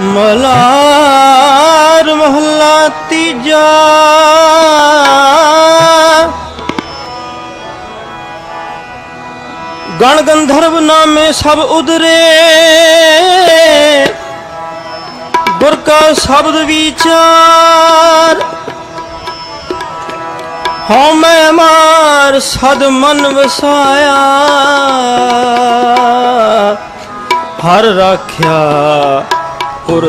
ਮਲਾਰ ਮਹੱਲਾ ਤੀਜਾ। ਗਣ ਗੰਧਰਵ ਨਾਮੇ ਸਭ ਉਦਰੇ। ਗੁਰ ਕਾ ਸ਼ਬਦ ਵਿਚਾਰ। ਹਉ ਮੈਂ ਮਾਰ ਸਦ ਮਨ ਵਸਾਇਆ। ਹਰ ਰਾਖਿਆ ਪੁਰ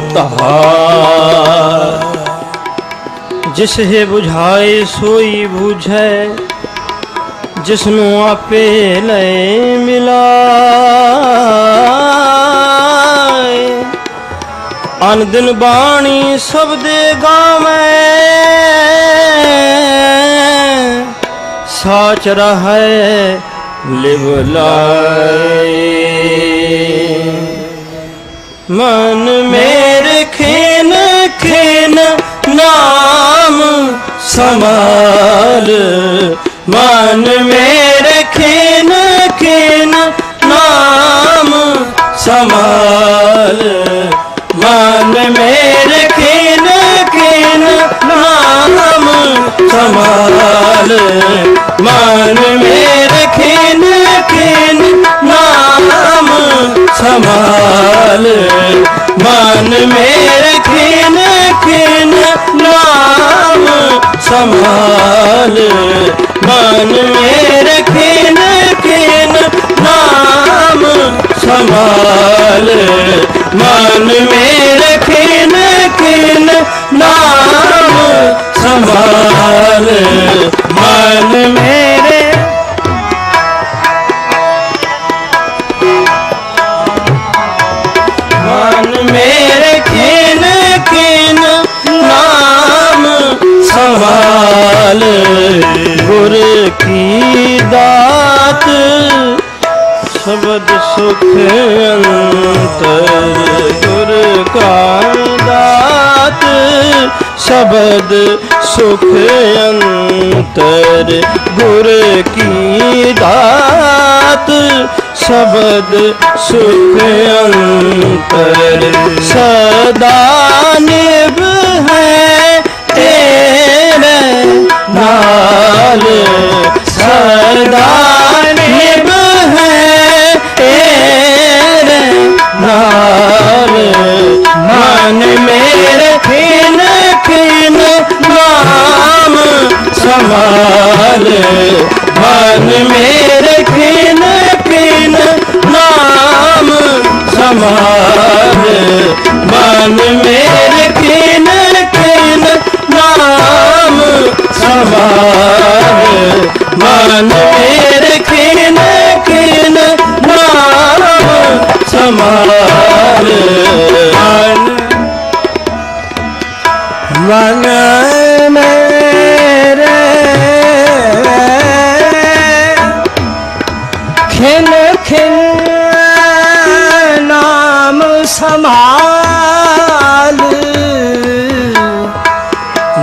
ਜਿਸ ਹੈ 부ਝਾਏ ਸੋਈ 부ਝੈ ਜਿਸ ਨੂੰ ਆਪੇ ਲੈ ਮਿਲਾਏ ਅਨ ਦਿਨ ਬਾਣੀ ਦੇ ਗਾਵੇਂ ਸਾਚ ਰਹੈ ਲਿਵ ਲਾਏ ਮਨ ਮੇਰ ਖੇਨ ਖੇਨ ਨਾਮ ਸਮਾਲ ਮਨ ਮੇਰੇ ਖੇਨ ਖੇਨ ਨਾਮ ਸਮਾਲ ਮਨ ਮੇਰੇ ਖੇਨ ਖੇਨ ਨਾਮ ਸਮਾਲ ਮਨ ਮੇਰੇ ਖੇਨ ਖੇਨ ਨਾਮ ਸਮਾਲ ਮਨ ਮੇਰੇ ਖੇਨ ਖੇਨ ਨਾਮ ਸੰਭਾਲ। ਮਨ ਮੇਰੇ ਖੇਨ ਖੇਨ ਨਾਮ ਸੰਭਾਲ। ਮਨ ਮੇਰੇ ਖੇਨ ਖੇਨ ਨਾਮ ਸੰਭਾਲ। ਮਨ ਮੇਰੇ ਗੁਰ ਕੀ ਦਾਤ, ਸ਼ਬਦ ਸੁਖ ਅੰਤਰ। ਗੁਰ ਕਾ ਦਾਤ, ਸ਼ਬਦ ਸੁਖ ਅੰਤਰ। ਗੁਰ ਕੀ ਦਾਤ, ਸ਼ਬਦ ਸੁਖ ਅੰਤਰ। ਸਦਾ ਨਿਭ ਹੈ ਨਾਲ ਸਦਾ ਨਿਭ ਹੈ ਤੇਰੇ ਨਾਲ। ਮਨ ਮੇਰੇ ਖਿਨ ਖਿਨ ਨਾਮ ਸਮਾਲ ਮਨ ਮੇਰੇ ਖਿਨ ਖਿਨ ਨਾਮ ਸਮਾਲ ਮਨ ਨਾਮ ਸਮਾਲ ਮਨ ਮੇਰੇ ਖਿਨ ਖਿਨ ਨਾਮ ਸਮਾਲ ਮਨ ਮਨ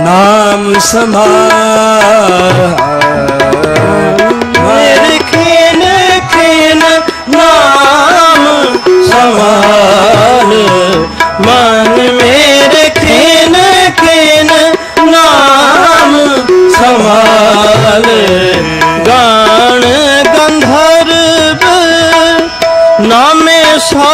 ਨਾਮ ਸਮਾਲ ਮੇਰੇ ਖਿਨ ਖਿਨ ਨਾਮ ਸਮਾਲ ਮਨ ਮੇਰੇ ਖਿਨ ਖਿਨ ਨਾਮ ਸਮਾਨ ਗਾਣ ਗੰਧਰਵ ਨਾਮੇ ਸਭ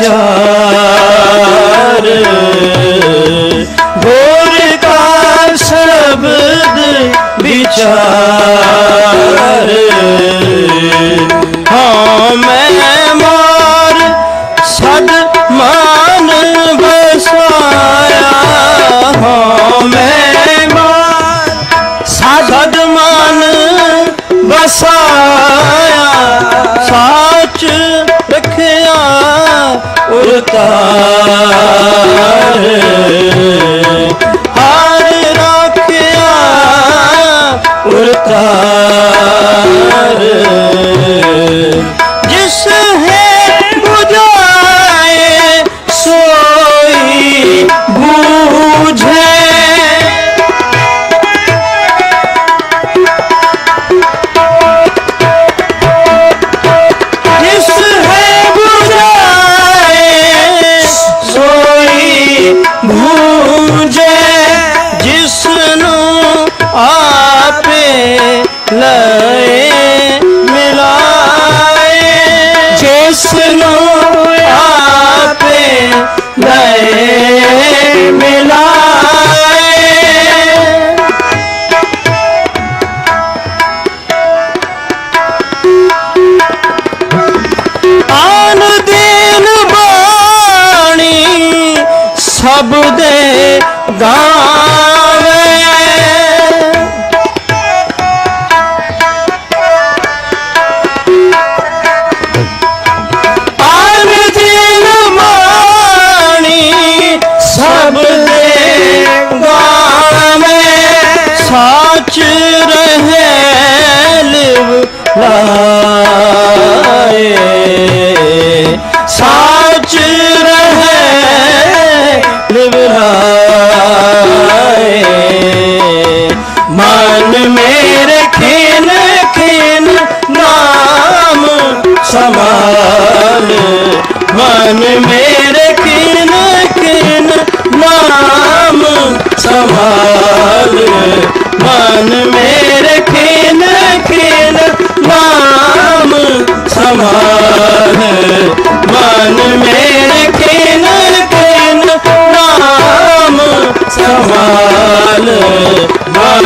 ਵਿਚਾਰ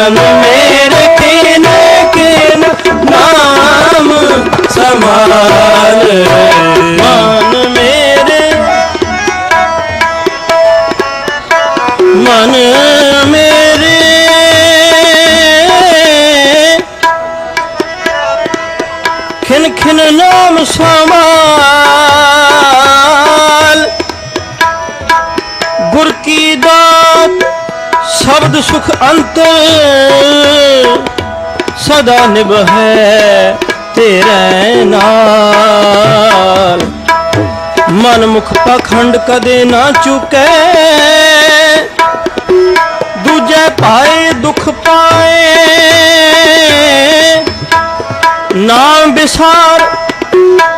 ਮਨ ਮੇਰੇ ਖੇਨ ਖੇਨ ਨਾਮ ਸਮਾਲ ਮਨ ਮੇਰੇ ਮਨ ਸ਼ਬਦ ਸੁਖ ਅੰਤ ਸਦਾ ਨਿਭੈ ਤੇਰੇ ਨਾਲ। ਮਨ ਮੁਖ ਪਖੰਡ ਕਦੇ ਨਾ ਚੁਕੈ। ਦੂਜੇ ਪਾਏ ਦੁਖ ਪਾਏ। ਨਾਮ ਵਿਸਾਰ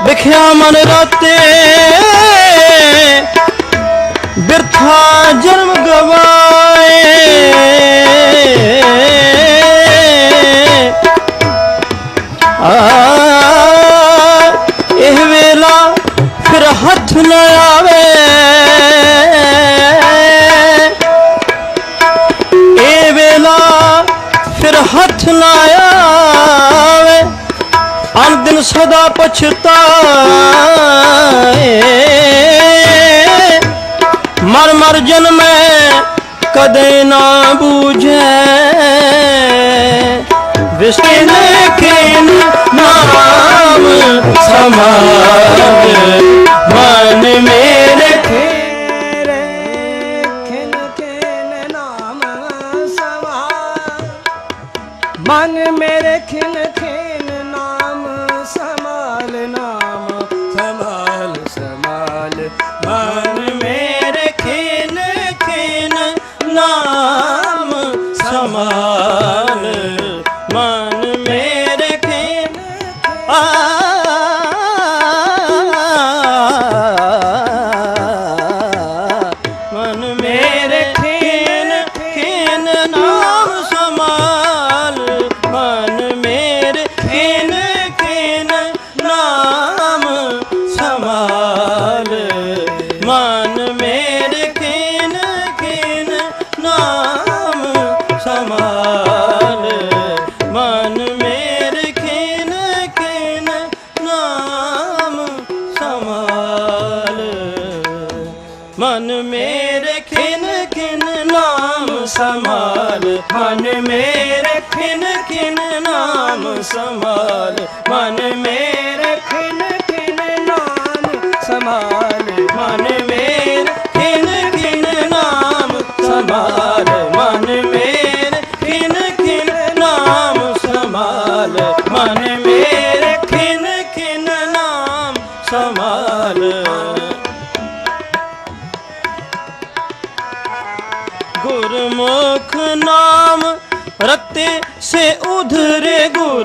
ਵਿਖਿਆ ਮਨ ਰਾਤੇ। ਬਿਰਥਾ ਜਨਮ ਗਵਾਏ। ਆ, ਇਹ ਵੇਲਾ ਫਿਰ ਹੱਥ ਨ ਆਵੇ। ਇਹ ਵੇਲਾ ਫਿਰ ਹੱਥ ਨ ਆਵੇ। ਅਨ ਸਦਾ ਪਛਤਾਏ ਮਰ ਮਰ ਜਨਮੈ ਕਦੇ ਨਾ ਬੂਝੈ। ਵਿਸ਼ਨ ਖੇਨ ਨਾਮ ਸਮਾਗ ਮਨ ਮੇਰੇ ਖਿਨ ਖਿਨ ਨਾਮ ਸਮਾਲ ਮਨ ਮੇ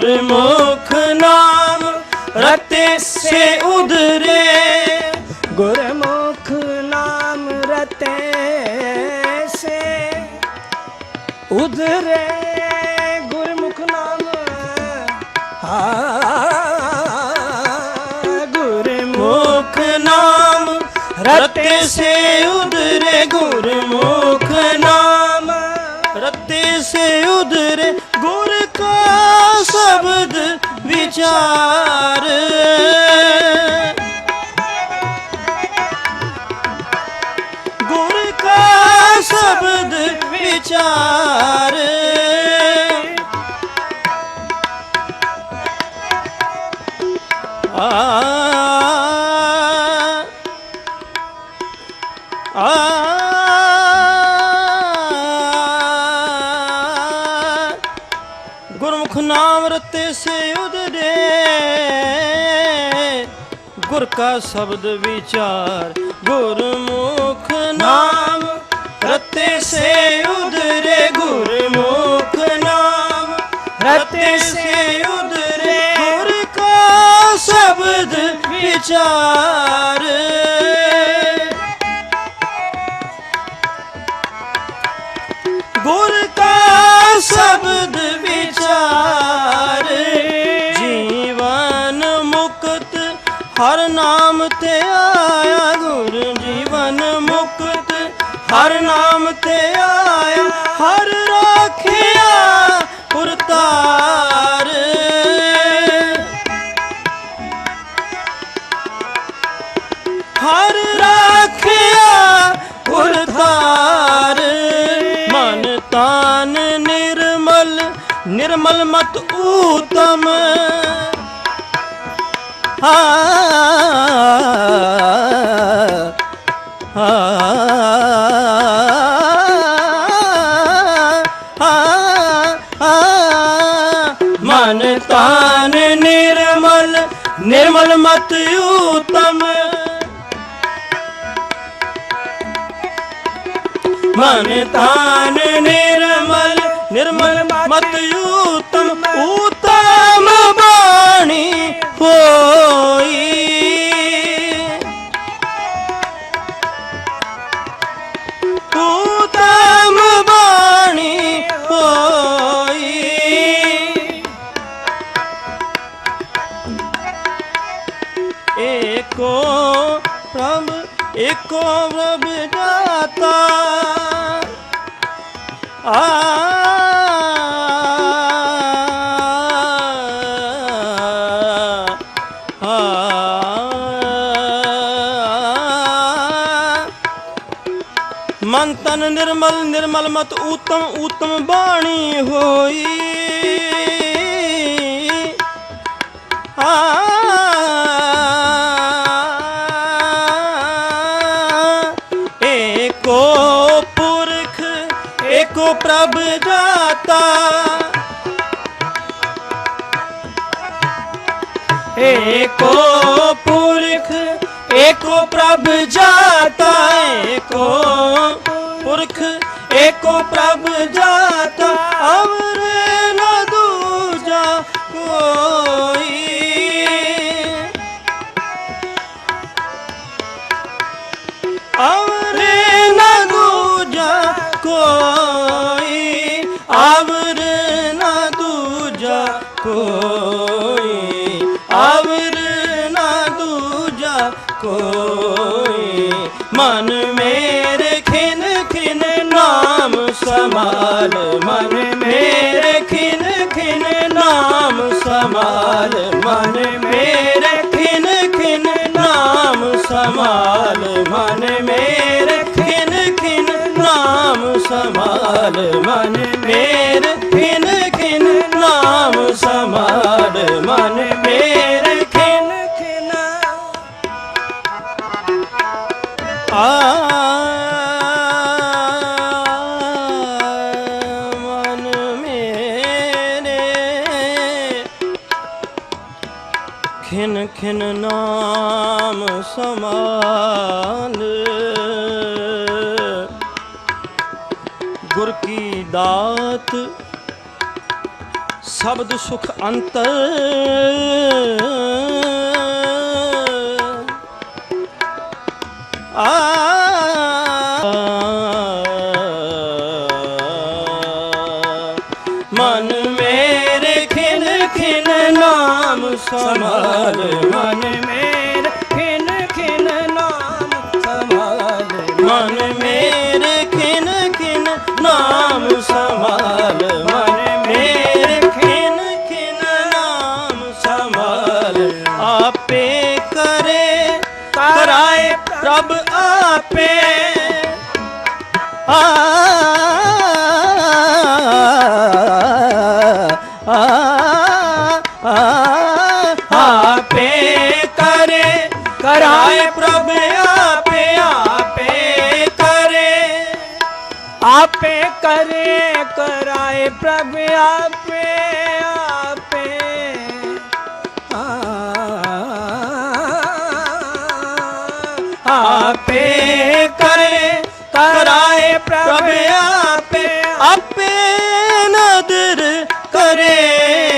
ਗੁਰਮੁਖ ਨਾਮ ਰਤੇ ਸੇ ਉਧਰੇ। ਗੁਰਮੁਖ ਨਾਮ ਰਤੇ ਸੇ ਉਧਰੇ। ਗੁਰਮੁਖ ਨਾਮ ਹਾਂ। ਗੁਰਮੁਖ ਨਾਮ ਰਤੇ ਸੇ ਉਧਰੇ। ਗੁਰਮੁਖ ਵਿਚਾਰ ਗੁਰ ਕਾ ਸ਼ਬਦ ਵਿਚਾਰ। ਕਾ ਸ਼ਬਦ ਵਿਚਾਰ, ਗੁਰਮੁਖ ਨਾਮ, ਰਤੇ ਸੇ ਉਦਰੇ ਗੁਰਮੁਖ ਨਾਮ, ਰਤੇ ਸੇ ਉਦਰੇ ਗੁਰ ਕਾ ਸ਼ਬਦ ਵਿਚਾਰ। ਗੁਰ ਕਾ ਸ਼ਬਦ ਵਿਚਾਰ ਤੇ ਆਇਆ ਗੁਰ ਜੀਵਨ ਮੁਕਤ। ਹਰ ਨਾਮ ਤੇ ਆਇਆ, ਹਰ ਰਾਖਿਆ ਪੁਰਤਾਰ ਹਰ ਰਾਖਿਆ ਪੁਰਤਾਰ ਮਨ ਤਾਨ ਨਿਰਮਲ ਨਿਰਮਲ ਮਤ ਊਤਮ। ਮਨ ਤਾਨ ਨਿਰਮਲ ਨਿਰਮਲ ਮਤ ਊਤਮ ਮਨ ਤਾਨ ਪ੍ਰਭ ਜਾਤਾ। ਏਕੋ ਪੁਰਖ ਏਕੋ ਪ੍ਰਭ ਜਾਤਾ ਏਕੋ ਪੁਰਖ ਏਕੋ ਪ੍ਰਭ ਜਾਤਾ। ਅਵਰ ਕੋਈ ਅਵਰ ਨ ਦੂਜਾ ਕੋਈ। ਮਨ ਮੇਰੇ ਖਿਨ ਖਿਨ ਨਾਮ ਸਮਾਲ ਮਨ ਮੇਰੇ ਖਿਨ ਖਿਨ ਨਾਮ ਸਮਾਲ ਮਨ ਮੇਰੇ ਖਿਨ ਖਿਨ ਨਾਮ ਸਮਾਲ ਮਨ ਮੇਰੇ ਖਿਨ ਖਿਨ ਨਾਮ ਸਮਾਲ ਮਨ ਮੇਰੇ ਖਿਨ ਖਿਨ ਨਾਮ ਮਨ ਮੇਰੇ ਖਿਨ ਖਿਨ। ਆ ਮਨ ਮੇਰੇ ਖਿਨ ਖਿਨ ਨਾਮ ਸਮਾਲ ਗੁਰ ਕੀ ਦਾਤ ਸ਼ਬਦ ਸੁਖ ਅੰਤ ਆ। ਮਨ ਮੇਰੇ ਖਿਨ ਖਿਨ ਨਾਮ ਸਮਾਲ ਮਨ ਮੇਰ ਖਿਨ ਖਿਨ ਨਾਮ ਸਮਾਲ ਮਨ सब आपे आ, आ, आ, आपे करे कराए प्रभु आपे आपे करे आपे करे कराए प्रभु आपे ਆਪੇ ਕਰੇ ਕਰਾਏ ਪ੍ਰਭ ਆਪੇ। ਆਪੇ ਨਦਰ ਕਰੇ।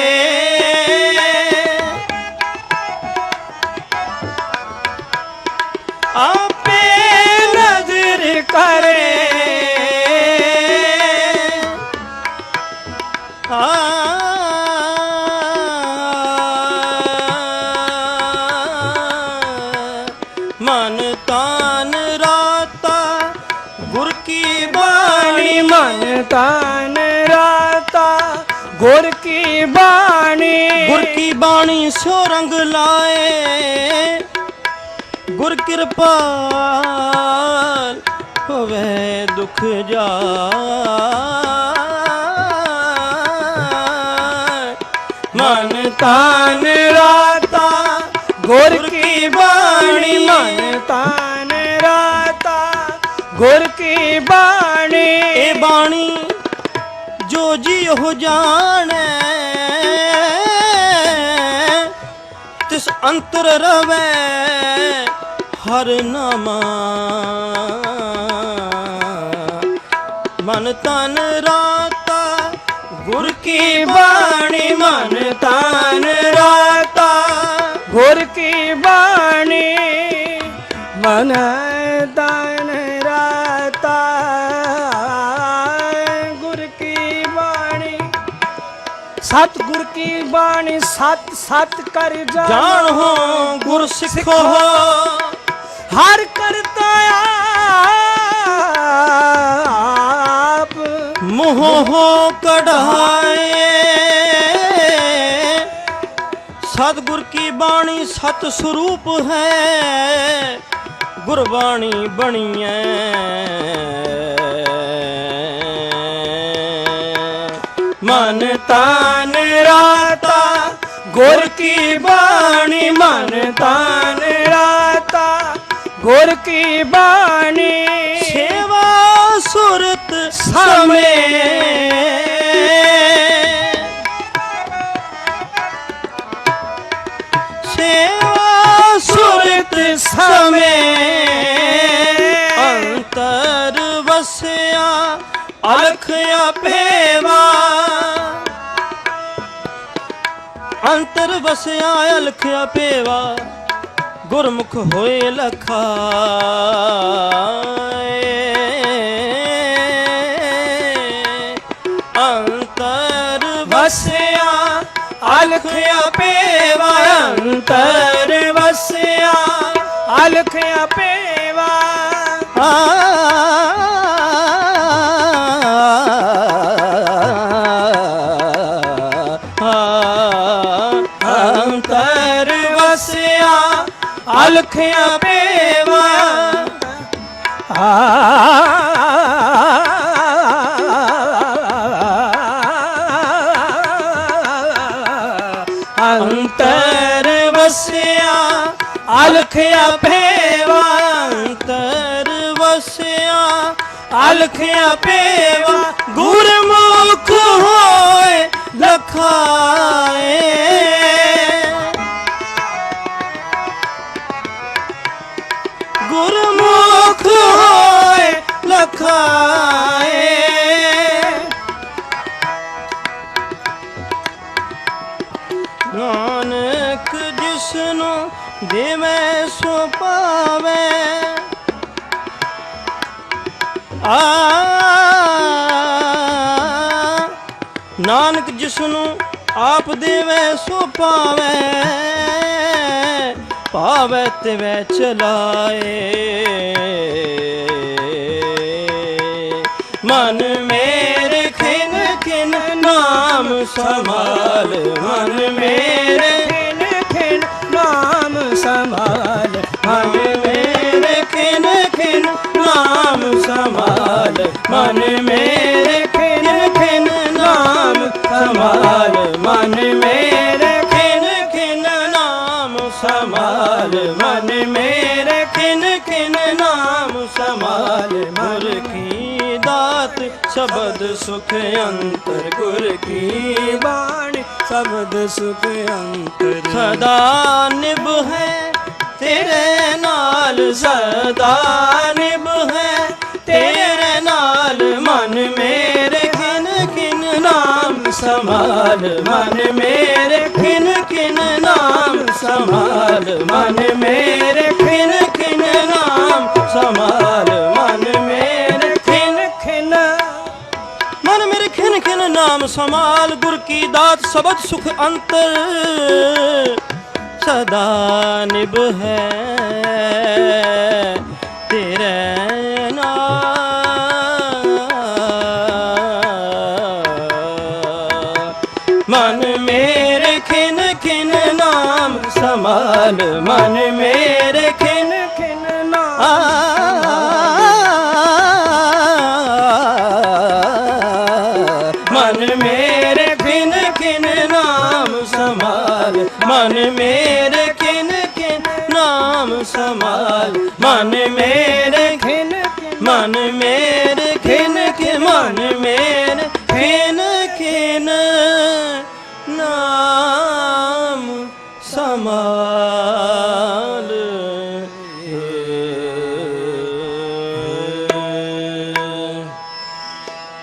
ਤਨ ਰਾਤਾ ਗੁਰ ਕੀ ਬਾਣੀ? ਗੁਰ ਕੀ ਬਾਣੀ ਸੋ ਰੰਗ ਲਾਏ ਗੁਰ ਕਿਰਪਾਲ ਹੋਵੇ ਦੁਖ ਜਾਏ। ਮਨ ਤਨ ਰਾਤਾ ਗੁਰ ਕੀ ਬਾਣੀ? ਮਨ ਤਨ ਰਾਤਾ ਗੁਰ ਕੀ ਬਾਣੀ ਇਹ ਬਾਣੀ ਜੋ ਜੀ ਉਹ ਜਾਣੈ, ਤਿਸ ਅੰਤਰ ਰਵੈ ਹਰ ਨਾਮਾ। ਮਨ ਤਨ ਰਾਤਾ, ਗੁਰ ਕੀ ਬਾਣੀ? ਮਨ ਤਨ ਰਾਤਾ, ਗੁਰ ਕੀ ਬਾਣੀ? ਮਨ ਸਤ ਗੁਰ ਕੀ ਬਾਣੀ ਸਤ ਸਤ ਕਰ ਜਾਣ। ਹੋ ਗੁਰ ਸਿੱਖੋ ਹਰ ਕਰਤਾ ਆਪ। ਮੋਹ ਹੋ ਕਢਾਏ। ਸਤਿਗੁਰ ਕੀ ਬਾਣੀ ਸਤ ਸਰੂਪ ਹੈ। ਗੁਰਬਾਣੀ ਬਣੀਐ। ਮਨ ਤਨ ਰਾਤਾ ਗੁਰ ਕੀ ਬਾਣੀ ਮਨ ਤਨ ਰਾਤਾ ਗੁਰ ਕੀ ਬਾਣੀ ਸੇਵਾ ਸੁਰਤ ਸਮੇ ਸੇਵਾ ਸੁਰਤ ਸਮੇ ਅੰਤਰ ਵਸਿਆ ਅਲਖ ਅੰਤਰ ਵਸਿਆ ਅਲਖਿਆ ਪੇਵਾ, ਗੁਰਮੁਖ ਹੋਏ ਲਖਾਏ। ਅੰਤਰ ਵਸਿਆ ਅਲਖਿਆ ਪੇਵਾ, ਅੰਤਰ ਵਸਿਆ ਅਲਖਿਆ ਪੇਵਾ। ਅੰਤਰ ਅਲਖ ਆਪੇਵਾ ਅੰਤਰ ਵਸਿਆ ਅਲਖ ਆਪੇਵਾ ਅੰਤਰ ਵਸਿਆ ਅਲਖ ਆਪੇਵਾ ਗੁਰਮੁਖ ਹੋਏ ਲਖਾਏ ਹੋਏ ਲਖਾਏ। ਨਾਨਕ ਜਿਸਨੂੰ ਨੂੰ ਦੇਵੇਂ ਸੋ ਪਾਵੇ। ਆ। ਨਾਨਕ ਜਿਸ ਨੂੰ ਆਪ ਦੇਵੇ ਸੋ ਪਾਵੇ। ਪਾਵੇ ਤੇ ਚਲਾਏ ਮਨ ਮੇਰੇ ਖਿਨ ਖਿਨ ਨਾਮ ਸੰਭਾਲ। ਮਨ ਮੇਰੇ ਖਿਨ ਖਿਨ ਨਾਮ ਸੰਭਾਲ। ਮਨ ਮੇਰੇ ਖਿਨ ਖਿਨ ਨਾਮ ਸੰਭਾਲ। ਮਨ ਮੇਰੇ ਖਿਨ ਖਿਨ ਨਾਮ ਸੰਭਾਲ। ਮਨ ਮੇਰੇ ਸ਼ਬਦ ਸੁਖ ਅੰਤਰ ਗੁਰ ਕੀ ਬਾਣੀ? ਸ਼ਬਦ ਸੁਖ ਅੰਤਰ। ਸਦਾ ਨਿਭ ਹੈ ਤੇਰੇ ਨਾਲ, ਸਦਾ ਨਿਭ ਹੈ ਤੇਰੇ ਨਾਲ। ਮਨ ਮੇਰੇ ਖਿਨ ਖਿਨ ਨਾਮ ਸੰਭਾਲ। ਮਨ ਮੇਰੇ ਖਿਨ ਖਿਨ ਨਾਮ ਸੰਭਾਲ। ਮਨ ਮੇਰੇ ਖਿਨ ਖਿਨ ਨਾਮ ਸੰਭਾਲ। ਨਾਮ ਸਮਾਲ ਗੁਰ ਕੀ ਦਾਤ ਸਬਦ ਸੁਖ ਅੰਤਰ ਸਦਾ ਨਿਭ ਹੈ। ਤੇਰੇ ਨਾਲ ਮਨ ਮੇਰੇ ਖਿਨ ਖਿਨ ਨਾਮ ਸਮਾਲ ਮਨ ਮੇਰੇ ਖਿਨ